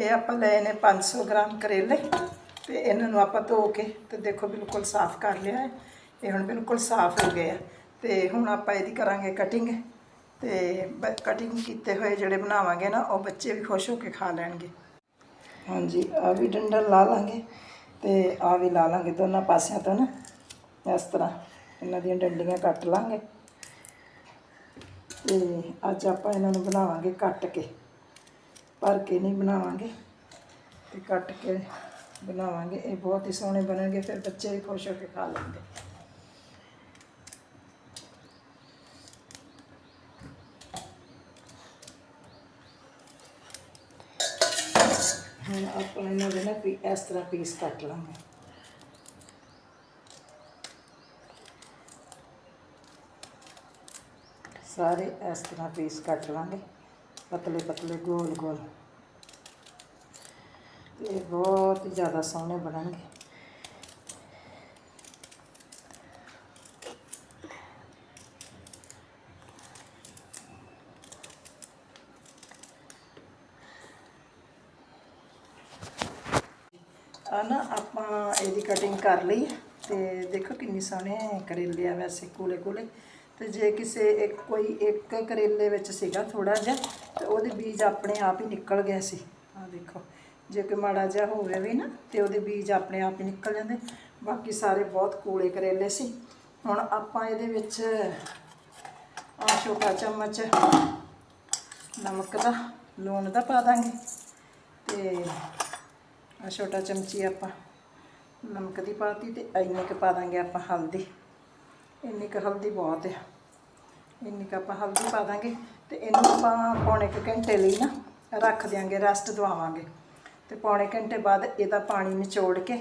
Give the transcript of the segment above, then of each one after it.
ਇਹ ਆਪਾਂ ਲਏ ਨੇ 500 ਗ੍ਰਾਮ ਕਰੇਲੇ ਤੇ ਇਹਨਾਂ ਨੂੰ ਆਪਾਂ ਧੋ ਕੇ ਤੇ ਦੇਖੋ ਬਿਲਕੁਲ ਸਾਫ਼ ਕਰ ਲਿਆ ਹੈ। ਇਹ ਹੁਣ ਬਿਲਕੁਲ ਸਾਫ਼ ਹੋ ਗਏ ਆ। ਤੇ ਹੁਣ ਆਪਾਂ ਇਹਦੀ ਕਰਾਂਗੇ ਕਟਿੰਗ ਤੇ ਕਟਿੰਗ ਕੀਤੇ ਹੋਏ ਜਿਹੜੇ ਬਣਾਵਾਂਗੇ ਨਾ, ਉਹ ਬੱਚੇ ਵੀ ਖੁਸ਼ ਹੋ ਕੇ ਖਾ ਲੈਣਗੇ। ਹਾਂਜੀ ਆ ਵੀ ਡੰਡਾ ਲਾ ਲਾਂਗੇ ਤੇ ਆ ਵੀ ਲਾ ਲਾਂਗੇ ਦੋਨਾਂ ਪਾਸਿਆਂ ਤੋਂ ਨਾ। ਇਸ ਤਰ੍ਹਾਂ ਇਹਨਾਂ ਦੀਆਂ ਡੰਡੀਆਂ ਕੱਟ ਲਾਂਗੇ। ਤੇ ਅੱਜ ਆਪਾਂ ਇਹਨਾਂ ਨੂੰ ਬਣਾਵਾਂਗੇ ਕੱਟ ਕੇ। ਭਰ ਕੇ ਨਹੀਂ ਬਣਾਵਾਂਗੇ ਤੇ ਕੱਟ ਕੇ ਬਣਾਵਾਂਗੇ। ਇਹ ਬਹੁਤ ਹੀ ਸੋਹਣੇ ਬਣਨਗੇ, ਫਿਰ ਬੱਚੇ ਵੀ ਖੁਸ਼ ਹੋ ਕੇ ਖਾ ਲੈਣਗੇ। ਹੁਣ ਆਪਾਂ ਇਹਨਾਂ ਦੇ ਨਾ ਪੀ, ਇਸ ਤਰ੍ਹਾਂ ਪੀਸ ਕੱਟ ਲਾਂਗੇ। ਸਾਰੇ ਇਸ ਤਰ੍ਹਾਂ ਪੀਸ ਕੱਟ ਲਾਂਗੇ। ਪਤਲੇ ਪਤਲੇ ਗੋਲ ਗੋਲ ਤੇ ਬਹੁਤ ਜ਼ਿਆਦਾ ਸੋਹਣੇ ਬਣਨਗੇ। ਆ ਨਾ ਆਪਾਂ ਇਹਦੀ ਕਟਿੰਗ ਕਰ ਲਈ ਹੈ ਤੇ ਦੇਖੋ ਕਿੰਨੀ ਸੋਹਣੇ ਕਰੇਲੇ ਆ ਵੈਸੇ ਕੋਲੇ ਕੋਲੇ ਤੇ ਜੇ ਕਿਸੇ ਇੱਕ, ਕੋਈ ਇੱਕ ਕਰੇਲੇ ਵਿੱਚ ਸੀਗਾ ਥੋੜਾ ਜਿਹਾ, ਤੇ ਉਹਦੇ ਬੀਜ ਆਪਣੇ ਆਪ ਹੀ ਨਿਕਲ ਗਏ ਸੀ। ਆ ਦੇਖੋ। ਜੇ ਕੋਈ ਮਾੜਾ ਜਿਹਾ ਹੋਵੇ ਵੀ ਨਾ, ਤੇ ਉਹਦੇ ਬੀਜ ਆਪਣੇ ਆਪ ਹੀ ਨਿਕਲ ਜਾਂਦੇ। ਬਾਕੀ ਸਾਰੇ ਬਹੁਤ ਕੋਲੇ ਕਰੇਲੇ ਸੀ। ਹੁਣ ਆਪਾਂ ਇਹਦੇ ਵਿੱਚ ਆ ਛੋਟਾ ਚਮਚ ਨਮਕ ਦਾ, ਲੂਣ ਦਾ ਪਾ ਦਾਂਗੇ। ਤੇ ਆ ਛੋਟਾ ਚਮਚੀ ਆਪਾਂ ਨਮਕ ਦੀ ਪਾਤੀ ਤੇ ਇੰਨੀ ਕੁ ਪਾ ਦਾਂਗੇ ਆਪਾਂ ਹਲਦੀ। ਇੰਨੀ ਕੁ ਹਲਦੀ ਬਹੁਤ ਹੈ ਇੰਨੀ ਕੁ ਆਪਾਂ ਹਲਦੀ ਪਾ ਦਾਂਗੇ ਤੇ ਇਹਨੂੰ ਆਪਾਂ ਪੌਣੇ ਕੁ ਘੰਟੇ ਲਈ ਨਾ ਰੱਖ ਦਿਆਂਗੇ, ਰੈਸਟ ਦਵਾਵਾਂਗੇ। ਤੇ ਪੌਣੇ ਘੰਟੇ ਬਾਅਦ ਇਹਦਾ ਪਾਣੀ ਨਿਚੋੜ ਕੇ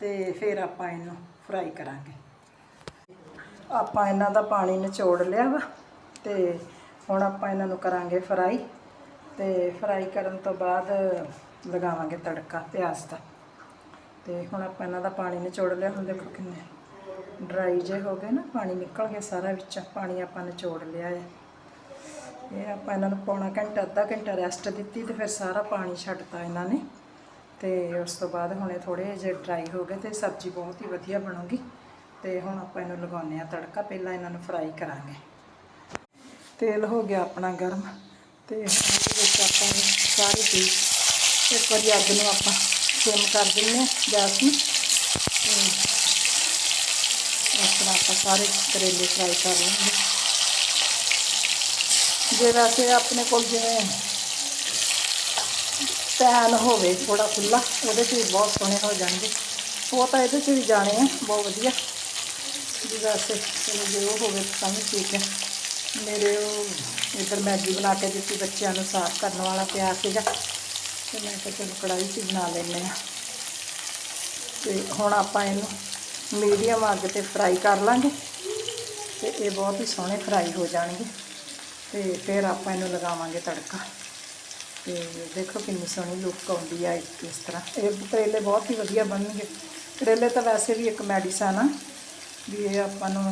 ਤੇ ਫਿਰ ਆਪਾਂ ਇਹਨੂੰ ਫਰਾਈ ਕਰਾਂਗੇ। ਆਪਾਂ ਇਹਨਾਂ ਦਾ ਪਾਣੀ ਨਿਚੋੜ ਲਿਆ ਵਾ ਤੇ ਹੁਣ ਆਪਾਂ ਇਹਨਾਂ ਨੂੰ ਕਰਾਂਗੇ ਫਰਾਈ ਤੇ ਫਰਾਈ ਕਰਨ ਤੋਂ ਬਾਅਦ ਲਗਾਵਾਂਗੇ ਤੜਕਾ ਪਿਆਜ਼ ਦਾ। ਤੇ ਹੁਣ ਆਪਾਂ ਇਹਨਾਂ ਦਾ ਪਾਣੀ ਨਿਚੋੜ ਲਿਆ, ਹੁਣ ਦੇਖੋ ਕਿੰਨੇ ਡਰਾਈ ਜੇ ਹੋ ਗਏ ਨਾ, ਪਾਣੀ ਨਿਕਲ ਗਿਆ ਸਾਰਾ ਵਿੱਚ, ਪਾਣੀ ਆਪਾਂ ਨਿਚੋੜ ਲਿਆ ਹੈ। ਇਹ ਆਪਾਂ ਇਹਨਾਂ ਨੂੰ ਪੌਣਾ ਘੰਟਾ, ਅੱਧਾ ਘੰਟਾ ਰੈਸਟ ਦਿੱਤੀ ਤੇ ਫਿਰ ਸਾਰਾ ਪਾਣੀ ਛੱਡਤਾ ਇਹਨਾਂ ਨੇ। ਤੇ ਉਸ ਤੋਂ ਬਾਅਦ ਹੁਣ ਇਹ ਥੋੜੇ ਜਿਹੇ ਡਰਾਈ ਹੋ ਗਏ ਤੇ ਸਬਜ਼ੀ ਬਹੁਤ ਹੀ ਵਧੀਆ ਬਣੂਗੀ। ਤੇ ਹੁਣ ਆਪਾਂ ਇਹਨੂੰ ਲਗਾਉਂਦੇ ਆ ਤੜਕਾ, ਪਹਿਲਾਂ ਇਹਨਾਂ ਨੂੰ ਫਰਾਈ ਕਰਾਂਗੇ। ਤੇਲ ਹੋ ਗਿਆ ਆਪਣਾ ਗਰਮ ਤੇ ਉਹਦੇ ਵਿੱਚ ਆਪਾਂ ਸਾਰੇ ਪੀਸ ਇੱਕ ਵਾਰੀ ਅੱਗ ਨੂੰ ਆਪਾਂ ਸਿਮ ਕਰ ਦਿੰਦੇ ਹਾਂ ਗੈਸ ਨੂੰ। ਤੇ ਇਸ ਤਰ੍ਹਾਂ ਆਪਾਂ ਸਾਰੇ ਕਰੇਲੇ ਫਰਾਈ ਕਰ ਲਾਂਗੇ ਜੇ ਵੈਸੇ ਆਪਣੇ ਕੋਲ ਜਿਵੇਂ ਪੈਨ ਹੋਵੇ ਥੋੜਾ ਖੁੱਲਾ ਉਹਦੇ 'ਚ ਵੀ ਬਹੁਤ ਸੋਹਣੇ ਹੋ ਜਾਣਗੇ। ਉਹ ਤਾਂ ਇਹਦੇ 'ਚ ਵੀ ਜਾਣੇ ਆ, ਬਹੁਤ ਵਧੀਆ। ਜੀ ਵੈਸੇ ਚਲੋ ਜੇ ਉਹ ਹੋਵੇ ਤਾਂ ਵੀ ਠੀਕ ਹੈ। ਮੇਰੇ ਉਹ ਇੱਧਰ ਮੈਗੀ ਬਣਾ ਕੇ ਦਿੱਤੀ ਬੱਚਿਆਂ ਨੂੰ, ਸਾਫ਼ ਕਰਨ ਵਾਲਾ ਪਿਆ ਸੀਗਾ। ਤੇ ਮੈਂ ਕਿਹਾ ਚਲੋ ਕੜਾਹੀ 'ਚ ਹੀ ਬਣਾ ਲੈਂਦੇ ਆ ਤੇ ਹੁਣ ਆਪਾਂ ਇਹਨੂੰ ਮੀਡੀਅਮ ਅੱਗ ਤੇ ਫਰਾਈ ਕਰ ਲਾਂਗੇ। ਤੇ ਇਹ ਬਹੁਤ ਹੀ ਸੋਹਣੇ ਫਰਾਈ ਹੋ ਜਾਣਗੇ। ਤੇ ਫਿਰ ਆਪਾਂ ਇਹਨੂੰ ਲਗਾਵਾਂਗੇ ਤੜਕਾ। ਤੇ ਦੇਖੋ ਕਿੰਨੀ ਸੋਹਣੀ ਲੁੱਕ ਆਉਂਦੀ ਆ ਇਸ ਤਰ੍ਹਾਂ। ਇਹ ਕਰੇਲੇ ਬਹੁਤ ਹੀ ਵਧੀਆ ਬਣਨਗੇ। ਕਰੇਲੇ ਤਾਂ ਵੈਸੇ ਵੀ ਇੱਕ ਮੈਡੀਸਨ ਆ ਵੀ ਇਹ ਆਪਾਂ ਨੂੰ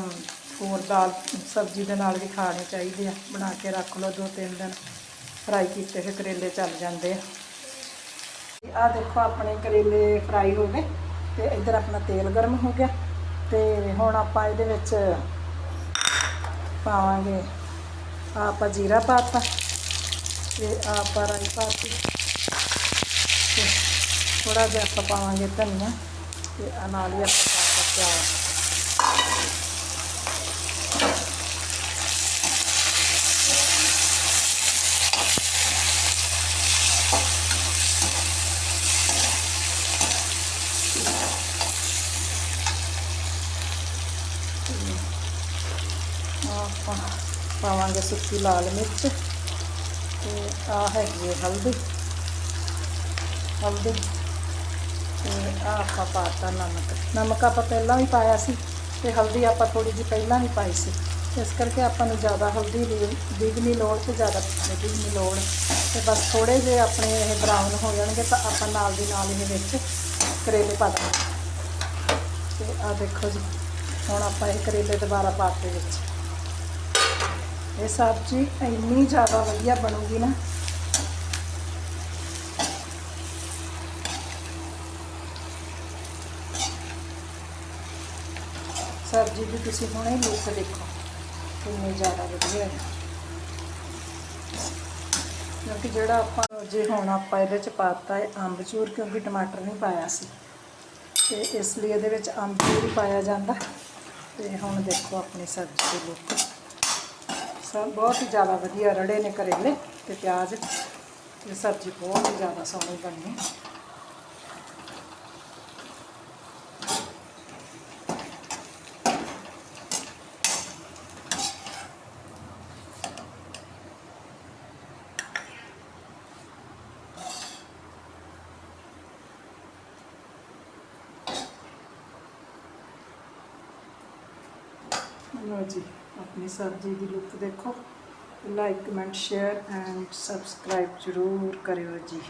ਹੋਰ ਦਾਲ, ਸਬਜ਼ੀ ਦੇ ਨਾਲ ਵੀ ਖਾਣੇ ਚਾਹੀਦੇ ਆ। ਬਣਾ ਕੇ ਰੱਖ ਲਓ ਦੋ ਤਿੰਨ ਦਿਨ। ਫਰਾਈ ਕੀਤੇ ਹੋਏ ਕਰੇਲੇ ਚੱਲ ਜਾਂਦੇ ਆ। ਆ ਦੇਖੋ ਆਪਣੇ ਕਰੇਲੇ ਫਰਾਈ ਹੋ ਗਏ ਤੇ ਇੱਧਰ ਆਪਣਾ ਤੇਲ ਗਰਮ ਹੋ ਗਿਆ। ਤੇ ਹੁਣ ਆਪਾਂ ਇਹਦੇ ਵਿੱਚ ਪਾਵਾਂਗੇ ਆਪਾਂ ਜੀਰਾ ਪਾਤਾ ਤੇ ਆਪਾਂ ਰਾਈ ਪਾਤੀ। ਤੇ ਥੋੜਾ ਜਿਹਾ ਆਪਾਂ ਪਾਵਾਂਗੇ ਧਨੀਆ ਤੇ ਆਹ ਨਾਲ ਹੀ ਆਪਾਂ ਪਾਤਾ ਪਿਆਜ਼। ਆਪਾਂ ਪਾਵਾਂਗੇ ਸੁੱਕੀ ਲਾਲ ਮਿਰਚ। ਤੇ ਆ ਹੈਗੀ ਹੈ ਹਲਦੀ। ਹਲਦੀ। ਤੇ ਆ ਆਪਾਂ ਪਾਤਾ ਨਮਕ। ਨਮਕ ਆਪਾਂ ਪਹਿਲਾਂ ਵੀ ਪਾਇਆ ਸੀ ਤੇ ਹਲਦੀ ਆਪਾਂ ਥੋੜੀ ਜਿਹੀ ਪਹਿਲਾਂ ਵੀ ਪਾਈ ਸੀ। ਇਸ ਕਰਕੇ ਆਪਾਂ ਨੂੰ ਜ਼ਿਆਦਾ ਹਲਦੀ ਦੀ ਦੀ ਵੀ ਨਹੀਂ ਲੋੜ ਤੇ ਜ਼ਿਆਦਾ ਪਾਣੀ ਦੀ ਨਹੀਂ ਲੋੜ। ਤੇ ਬਸ ਥੋੜੇ ਜਿਹੇ ਆਪਣੇ ਇਹ ਬਰਾਊਨ ਹੋ ਜਾਣਗੇ ਤਾਂ ਆਪਾਂ ਨਾਲ ਦੀ ਨਾਲ ਇਹ ਵਿੱਚ ਕਰੇਲੇ ਪਾ ਦਾਂਗੇ। ਤੇ ਆ ਦੇਖੋ ਜੀ, ਹੁਣ ਆਪਾਂ ਇਹ ਕਰੇਲੇ ਦੁਬਾਰਾ ਪਾਤੇ ਵਿੱਚ। ਇਹ ਸਬਜ਼ੀ ਇੰਨੀ ਜ਼ਿਆਦਾ ਵਧੀਆ ਬਣੂਗੀ ਨਾ। ਸਬਜ਼ੀ ਵੀ ਤੁਸੀਂ ਹੁਣੇ ਲੁੱਕ ਦੇਖੋ, ਕਿੰਨੀ ਜ਼ਿਆਦਾ ਵਧੀਆ ਹੈ। ਕਿਉਂਕਿ ਜਿਹੜਾ ਆਪਾਂ ਜੇ ਹੁਣ ਆਪਾਂ ਇਹਦੇ ਚ ਪਾਤਾ ਹੈ ਅੰਬਚੂਰ, ਕਿਉਂਕਿ ਟਮਾਟਰ ਨਹੀਂ ਪਾਇਆ ਸੀ। ਤੇ ਇਸ ਲਈ ਇਹਦੇ ਵਿੱਚ ਅੰਬ ਚੂਰ ਪਾਇਆ ਜਾਂਦਾ। ਤੇ ਹੁਣ ਦੇਖੋ ਆਪਣੀ ਸਬਜ਼ੀ ਦੇ ਲੁੱਕ। ਸਭ ਬਹੁਤ ਹੀ ਜ਼ਿਆਦਾ ਵਧੀਆ ਰੜੇ ਨੇ ਕਰੇਲੇ ਤੇ ਪਿਆਜ਼ ਤੇ ਸਬਜ਼ੀ ਬਹੁਤ ਹੀ ਜ਼ਿਆਦਾ ਸੋਹਣੀ ਬਣੀ ਲਓ ਜੀ ਆਪਣੀ ਸਬਜ਼ੀ ਦੀ ਲੁੱਕ ਦੇਖੋ। Like comment share and subscribe ਜ਼ਰੂਰ ਕਰਿਓ ਜੀ।